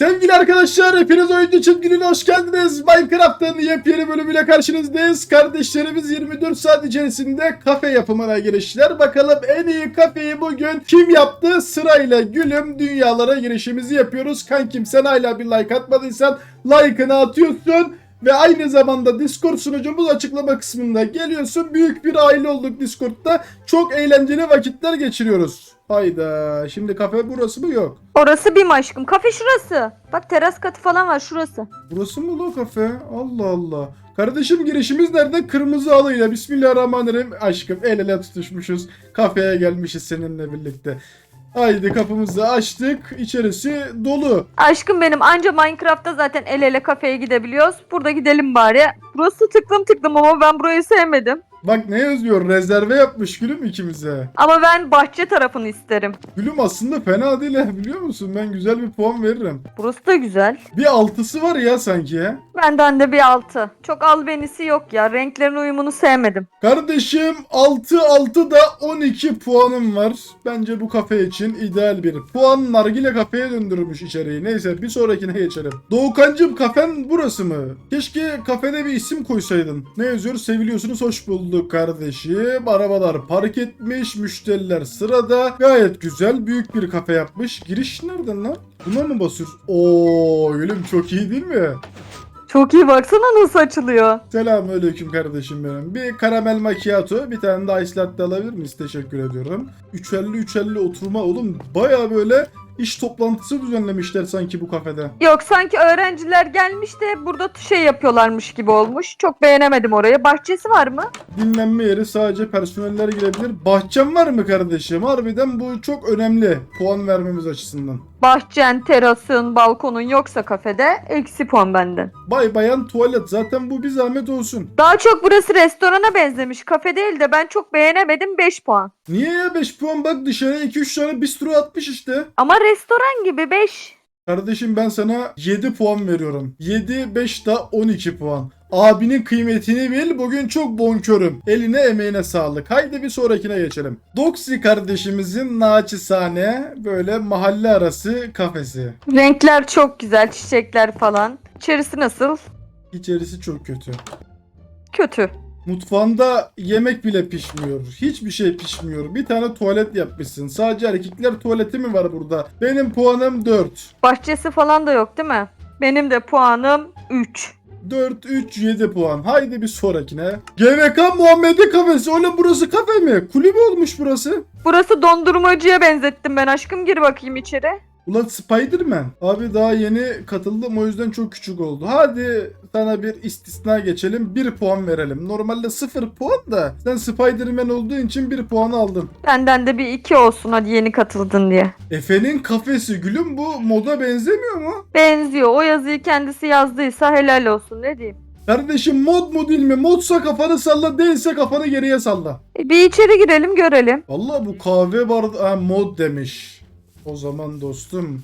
Sevgili arkadaşlar hepiniz oyuncu çizginin hoş geldiniz. Minecraft'ın yepyeni bölümüyle karşınızdayız. Kardeşlerimiz 24 saat içerisinde kafe yapımına girişler. Bakalım en iyi kafeyi bugün kim yaptı? Sırayla gülüm dünyalara girişimizi yapıyoruz. Kankim sen hala bir like atmadıysan like'ını atıyorsun. Ve aynı zamanda Discord sunucumuz açıklama kısmında geliyorsun. Büyük bir aile olduk Discord'da. Çok eğlenceli vakitler geçiriyoruz. Hayda. Şimdi kafe burası mı yok? Orası bir aşkım. Kafe şurası. Bak teras katı falan var şurası. Burası mı lo kafe? Allah Allah. Kardeşim girişimiz nerede? Kırmızı halıyla. Bismillahirrahmanirrahim. Aşkım el ele tutuşmuşuz. Kafeye gelmişiz seninle birlikte. Haydi kapımızı açtık. İçerisi dolu. Aşkım benim anca Minecraft'ta zaten el ele kafeye gidebiliyoruz. Burada gidelim bari. Burası tıklım tıklım ama ben burayı sevmedim. Bak ne yazıyor? Rezerve yapmış gülüm ikimize. Ama ben bahçe tarafını isterim. Gülüm aslında fena değil ha, biliyor musun? Ben güzel bir puan veririm. Burası da güzel. Bir altısı var ya sanki ya. Benden de bir altı. Çok albenisi yok ya. Renklerin uyumunu sevmedim. Kardeşim 6 6 da 12 puanım var. Bence bu kafe için ideal bir puan. Nargile kafeye döndürmüş içeriği. Neyse bir sonrakine geçelim. Doğukancım kafen burası mı? Keşke kafede bir isim koysaydın. Ne yazıyor? Seviliyorsunuz hoş bulduk kardeşim. Arabalar park etmiş. Müşteriler sırada. Gayet güzel. Büyük bir kafe yapmış. Giriş nereden lan? Buna mı basıyoruz? Oo gülüm çok iyi değil mi? Çok iyi baksana nasıl açılıyor. Selamünaleyküm kardeşim benim. Bir karamel macchiato, bir tane de ice latte alabilir miyiz? Teşekkür ediyorum. 350 350 oturma oğlum. Baya böyle iş toplantısı düzenlemişler sanki bu kafede. Yok sanki öğrenciler gelmiş de burada şey yapıyorlarmış gibi olmuş. Çok beğenemedim orayı. Bahçesi var mı? Dinlenme yeri sadece personeller girebilir. Bahçem var mı kardeşim? Harbiden bu çok önemli puan vermemiz açısından. Bahçen, terasın, balkonun yoksa kafede eksi puan benden. Bay bayan tuvalet zaten bu bir zahmet olsun. Daha çok burası restorana benzemiş. Kafe değil de ben çok beğenemedim 5 puan. Niye ya 5 puan bak dışarıya 2-3 tane bistro atmış işte. Ama restoran gibi 5. Kardeşim ben sana 7 puan veriyorum. 7, 5 da 12 puan. Abinin kıymetini bil. Bugün çok bonkörüm. Eline emeğine sağlık. Haydi bir sonrakine geçelim. Doksi kardeşimizin naçizane böyle mahalle arası kafesi. Renkler çok güzel, çiçekler falan. İçerisi nasıl? İçerisi çok kötü. Kötü. Mutfağında yemek bile pişmiyor. Hiçbir şey pişmiyor. Bir tane tuvalet yapmışsın. Sadece erkekler tuvaleti mi var burada? Benim puanım 4. Bahçesi falan da yok değil mi? Benim de puanım 3. 4, 3, 7 puan. Haydi bir sonrakine. GVK Muhammed'in kafesi. Oğlum burası kafe mi? Kulübe olmuş burası. Burası dondurmacıya benzettim ben aşkım. Gir bakayım içeri. Ulan Spiderman. Abi daha yeni katıldım o yüzden çok küçük oldu. Hadi sana bir istisna geçelim. 1 puan verelim. Normalde 0 puan da sen Spiderman olduğu için 1 puan aldın. Benden de bir 2 olsun hadi yeni katıldın diye. Efe'nin kafesi gülüm bu moda benzemiyor mu? Benziyor. O yazıyı kendisi yazdıysa helal olsun ne diyeyim. Kardeşim mod mu değil mi? Modsa kafanı salla değilse kafanı geriye salla. E, bir içeri girelim görelim. Valla bu kahve bardağı mod demiş. O zaman dostum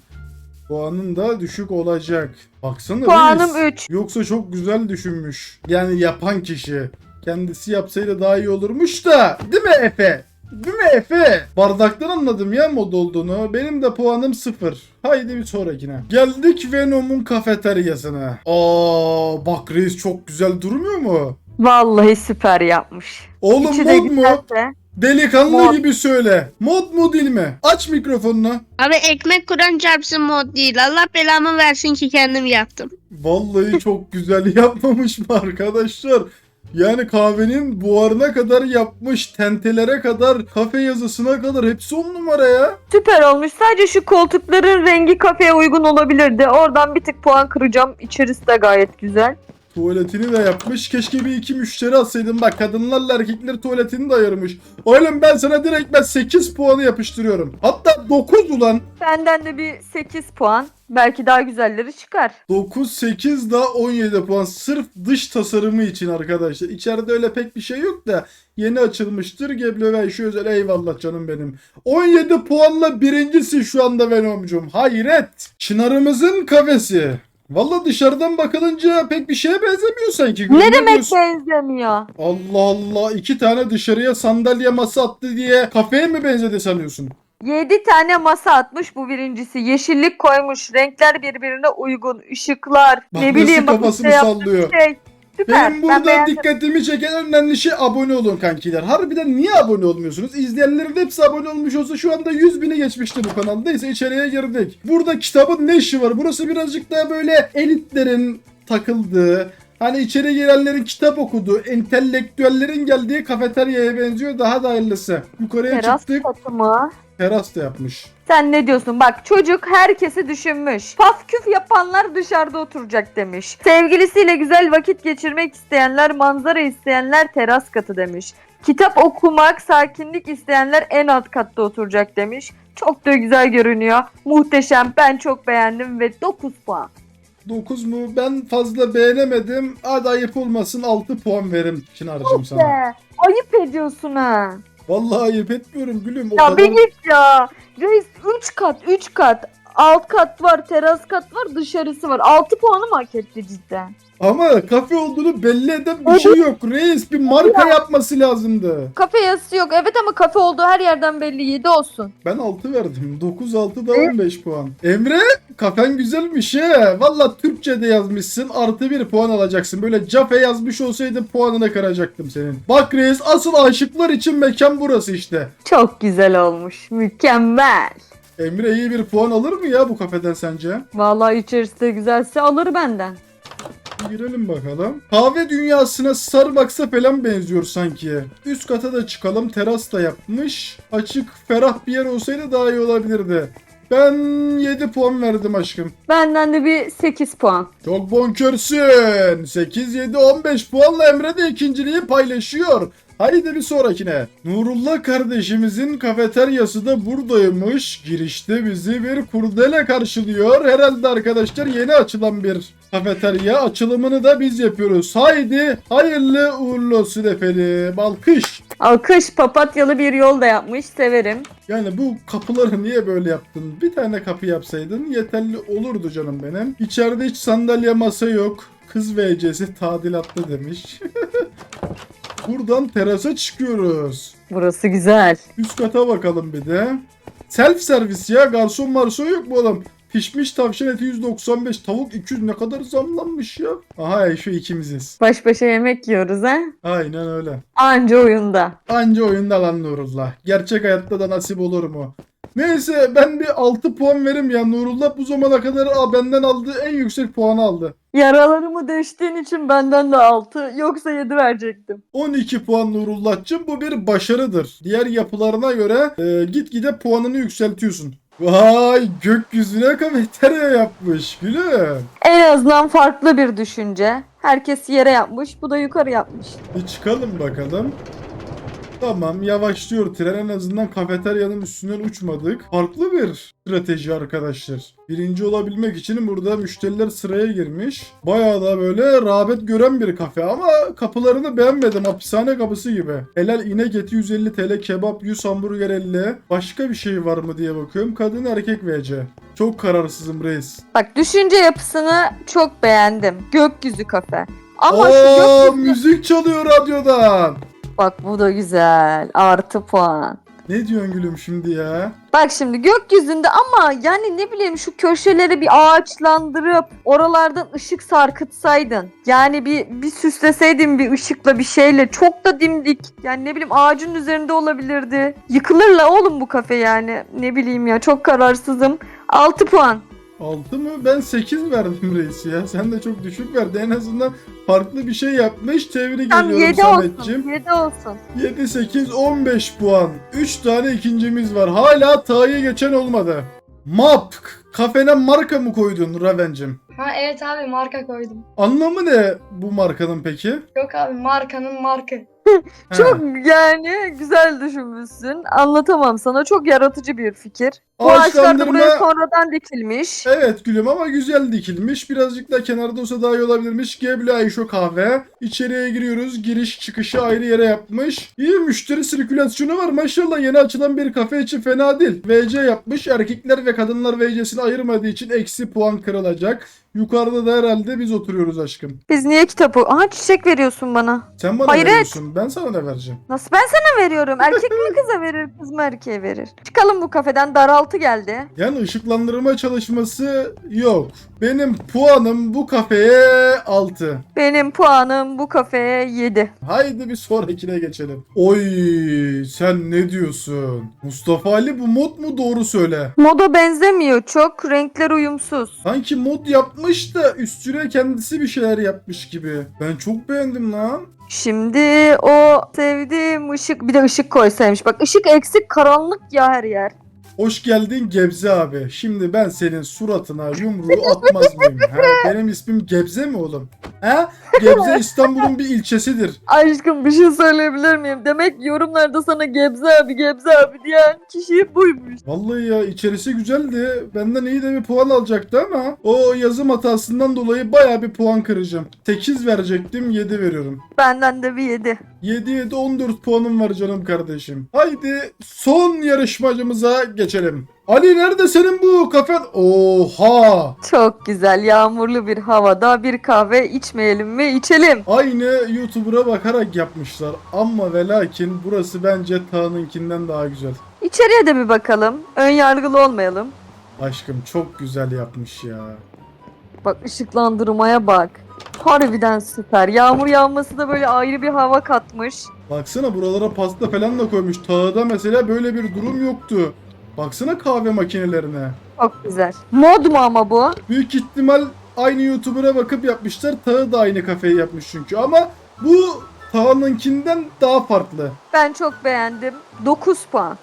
puanın da düşük olacak. Baksana Puanım reis. 3. Yoksa çok güzel düşünmüş. Yani yapan kişi. Kendisi yapsaydı daha iyi olurmuş da. Değil mi Efe? Değil mi Efe? Bardaktan anladım ya mod olduğunu. Benim de puanım sıfır. Haydi bir sonrakine. Geldik Venom'un kafeteryasına. Aa bak reis çok güzel durmuyor mu? Vallahi süper yapmış. Oğlum mod mu? güzelse. Delikanlı Mod. gibi söyle. Mod mu değil mi? Aç mikrofonunu. Abi ekmek kuran çarpsın mod değil. Allah belamı versin ki kendim yaptım. Vallahi çok güzel yapmamış mı arkadaşlar? Yani kahvenin buharına kadar yapmış, tentelere kadar, kafe yazısına kadar hepsi on numara ya. Süper olmuş. Sadece şu koltukların rengi kafeye uygun olabilirdi. Oradan bir tık puan kıracağım. İçerisi de gayet güzel. Tuvaletini de yapmış. Keşke bir iki müşteri alsaydın. Bak kadınlarla erkekler tuvaletini de ayırmış. Oğlum ben sana direkt ben 8 puanı yapıştırıyorum. Hatta 9 ulan. Benden de bir 8 puan. Belki daha güzelleri çıkar. 9, 8 daha 17 puan. Sırf dış tasarımı için arkadaşlar. İçeride öyle pek bir şey yok da yeni açılmıştır. Geblo ve şu özel eyvallah canım benim. 17 puanla birincisi şu anda Venom'cum. Hayret. Çınarımızın kafesi. Valla dışarıdan bakılınca pek bir şeye benzemiyor sanki. Ne demek diyorsun? benzemiyor? Allah Allah iki tane dışarıya sandalye masa attı diye kafeye mi benzedi sanıyorsun? 7 tane masa atmış bu birincisi. Yeşillik koymuş. Renkler birbirine uygun. ışıklar. Bak ne bileyim nasıl bak kafasını işte sallıyor. şey. Süper. Benim ben burada beğendim. dikkatimi çeken en önemli şey abone olun kankiler. Harbiden niye abone olmuyorsunuz? İzleyenlerin hepsi abone olmuş olsa şu anda 100 bini geçmişti bu kanal. Neyse içeriye girdik. Burada kitabın ne işi var? Burası birazcık daha böyle elitlerin takıldığı, hani içeri girenlerin kitap okuduğu, entelektüellerin geldiği kafeteryaya benziyor. Daha da hayırlısı. Yukarıya Teras çıktık. katı mı? Teras da yapmış. Sen ne diyorsun? Bak çocuk herkesi düşünmüş. Paf küf yapanlar dışarıda oturacak demiş. Sevgilisiyle güzel vakit geçirmek isteyenler, manzara isteyenler teras katı demiş. Kitap okumak, sakinlik isteyenler en alt katta oturacak demiş. Çok da güzel görünüyor. Muhteşem. Ben çok beğendim ve 9 puan. 9 mu? Ben fazla beğenemedim. Hadi ayıp olmasın 6 puan verim Çınar'cığım sana. Be, ayıp ediyorsun ha. Vallahi ayıp etmiyorum gülüm. O Ya kadar... bir git ya. Reis 3 kat 3 kat. Alt kat var, teras kat var, dışarısı var. 6 puanı mı hak etti cidden? Ama kafe olduğunu belli eden bir şey yok. Reis bir marka yapması lazımdı. Kafe yazısı yok. Evet ama kafe olduğu her yerden belli. 7 olsun. Ben 6 verdim. 9 6 da 15 puan. Emre kafen güzelmiş he. Valla Türkçe'de yazmışsın. Artı 1 puan alacaksın. Böyle cafe yazmış olsaydın puanını kıracaktım senin. Bak reis asıl aşıklar için mekan burası işte. Çok güzel olmuş. Mükemmel. Emre iyi bir puan alır mı ya bu kafeden sence? Vallahi içerisi de güzelse alır benden. Girelim bakalım. Kahve dünyasına Starbucks'a falan benziyor sanki. Üst kata da çıkalım. Teras da yapmış. Açık, ferah bir yer olsaydı daha iyi olabilirdi. Ben 7 puan verdim aşkım. Benden de bir 8 puan. Çok bonkörsün. 8, 7, 15 puanla Emre de ikinciliği paylaşıyor. Haydi bir sonrakine. Nurullah kardeşimizin kafeteryası da buradaymış. Girişte bizi bir kurdele karşılıyor. Herhalde arkadaşlar yeni açılan bir kafeterya. Açılımını da biz yapıyoruz. Haydi hayırlı uğurlu olsun efendim. Alkış. Alkış papatyalı bir yol da yapmış. Severim. Yani bu kapıları niye böyle yaptın? Bir tane kapı yapsaydın yeterli olurdu canım benim. İçeride hiç sandalye masa yok. Kız VC'si tadilatlı demiş. Buradan terasa çıkıyoruz. Burası güzel. Üst kata bakalım bir de. Self servis ya. Garson marson yok mu oğlum? Pişmiş tavşan eti 195, tavuk 200 ne kadar zamlanmış ya. Aha şu ikimiziz. Baş başa yemek yiyoruz ha. Aynen öyle. Anca oyunda. Anca oyunda lan Nurullah. Gerçek hayatta da nasip olur mu? Neyse ben bir 6 puan verim ya. Nurullah bu zamana kadar aa, benden aldığı en yüksek puanı aldı. Yaralarımı deştiğin için benden de 6 yoksa 7 verecektim. 12 puan Nurullah'cığım bu bir başarıdır. Diğer yapılarına göre e, gitgide puanını yükseltiyorsun. Vay gökyüzüne kafeterya yapmış gülüm. En azından farklı bir düşünce. Herkes yere yapmış, bu da yukarı yapmış. Bir çıkalım bakalım. Tamam yavaşlıyor tren en azından kafeteryanın üstünden uçmadık. Farklı bir strateji arkadaşlar. Birinci olabilmek için burada müşteriler sıraya girmiş. Bayağı da böyle rağbet gören bir kafe ama kapılarını beğenmedim. Hapishane kapısı gibi. Helal inek eti 150 TL, kebap 100 hamburger 50. Başka bir şey var mı diye bakıyorum. Kadın erkek VC. Çok kararsızım reis. Bak düşünce yapısını çok beğendim. Gökyüzü kafe. Ama şu Oo, gökyüzü... müzik çalıyor radyodan. Bak bu da güzel. Artı puan. Ne diyorsun gülüm şimdi ya? Bak şimdi gökyüzünde ama yani ne bileyim şu köşeleri bir ağaçlandırıp oralardan ışık sarkıtsaydın. Yani bir bir süsleseydin bir ışıkla bir şeyle çok da dimdik. Yani ne bileyim ağacın üzerinde olabilirdi. Yıkılırla oğlum bu kafe yani. Ne bileyim ya çok kararsızım. 6 puan. 6 mı? Ben 8 verdim reis ya. Sen de çok düşük verdin. En azından farklı bir şey yapmış. Tebrik Tam ediyorum 7 Samet'ciğim. olsun. 7 olsun. 7, 8, 15 puan. 3 tane ikincimiz var. Hala Ta'yı geçen olmadı. Map. Kafene marka mı koydun Raven'cim? Ha evet abi marka koydum. Anlamı ne bu markanın peki? Yok abi markanın markı. Çok yani güzel düşünmüşsün. Anlatamam sana. Çok yaratıcı bir fikir. Bu ağaçlar da Ağaçlandırma- buraya sonradan dikilmiş. Evet gülüm ama güzel dikilmiş. Birazcık da kenarda olsa daha iyi olabilirmiş. Geble Ayşo kahve. İçeriye giriyoruz. Giriş çıkışı ayrı yere yapmış. İyi müşteri sirkülasyonu var. Maşallah yeni açılan bir kafe için fena değil. VC yapmış. Erkekler ve kadınlar VC'sini ayırmadığı için eksi puan kırılacak. Yukarıda da herhalde biz oturuyoruz aşkım. Biz niye kitap o- Aha çiçek veriyorsun bana. Sen bana Hayret. veriyorsun. Ben sana ne vereceğim? Nasıl ben sana veriyorum? Erkek mi kıza verir, kız mı erkeğe verir? Çıkalım bu kafeden daraltı geldi. Yani ışıklandırma çalışması yok. Benim puanım bu kafeye 6. Benim puanım bu kafeye 7. Haydi bir sonrakine geçelim. Oy sen ne diyorsun? Mustafa Ali bu mod mu doğru söyle. Moda benzemiyor çok, renkler uyumsuz. Sanki mod yapmış da üstüne kendisi bir şeyler yapmış gibi. Ben çok beğendim lan. Şimdi o sevdiğim ışık bir de ışık koysaymış. Bak ışık eksik karanlık ya her yer. Hoş geldin Gebze abi. Şimdi ben senin suratına yumruğu atmaz mıyım? Ha? Benim ismim Gebze mi oğlum? Ha? Gebze İstanbul'un bir ilçesidir. Aşkım bir şey söyleyebilir miyim? Demek yorumlarda sana Gebze abi Gebze abi diyen kişi buymuş. Vallahi ya içerisi güzeldi. Benden iyi de bir puan alacaktı ama o yazım hatasından dolayı baya bir puan kıracağım. 8 verecektim 7 veriyorum. Benden de bir 7. 7 7 14 puanım var canım kardeşim. Haydi son yarışmacımıza geçelim. Ali nerede senin bu kafen? Oha! Çok güzel yağmurlu bir havada bir kahve içmeyelim mi? İçelim. Aynı YouTuber'a bakarak yapmışlar. Ama ve lakin burası bence Tağ'ınkinden daha güzel. İçeriye de bir bakalım. Ön yargılı olmayalım. Aşkım çok güzel yapmış ya. Bak ışıklandırmaya bak. Harbiden süper. Yağmur yağması da böyle ayrı bir hava katmış. Baksana buralara pasta falan da koymuş. Tağ'da mesela böyle bir durum yoktu. Baksana kahve makinelerine. Çok güzel. Mod mu ama bu? Büyük ihtimal aynı YouTuber'a bakıp yapmışlar. Tağı da aynı kafeyi yapmış çünkü. Ama bu Tağ'ınkinden daha farklı. Ben çok beğendim. 9 puan.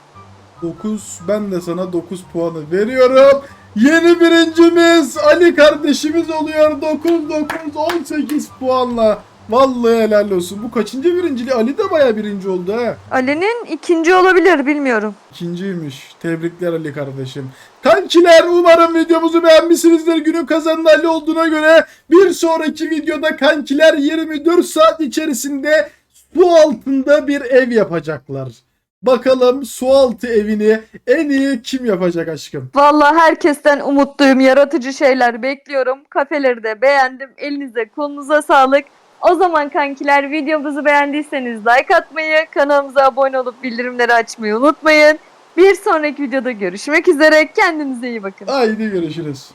9 ben de sana 9 puanı veriyorum. Yeni birincimiz Ali kardeşimiz oluyor 9 9 18 puanla. Vallahi helal olsun. Bu kaçıncı birinciliği? Ali de baya birinci oldu ha. Ali'nin ikinci olabilir bilmiyorum. İkinciymiş. Tebrikler Ali kardeşim. Kankiler umarım videomuzu beğenmişsinizdir. Günün kazananı Ali olduğuna göre bir sonraki videoda kankiler 24 saat içerisinde su altında bir ev yapacaklar. Bakalım su altı evini en iyi kim yapacak aşkım? Vallahi herkesten umutluyum. Yaratıcı şeyler bekliyorum. Kafeleri de beğendim. Elinize kolunuza sağlık. O zaman kankiler videomuzu beğendiyseniz like atmayı, kanalımıza abone olup bildirimleri açmayı unutmayın. Bir sonraki videoda görüşmek üzere. Kendinize iyi bakın. Haydi görüşürüz.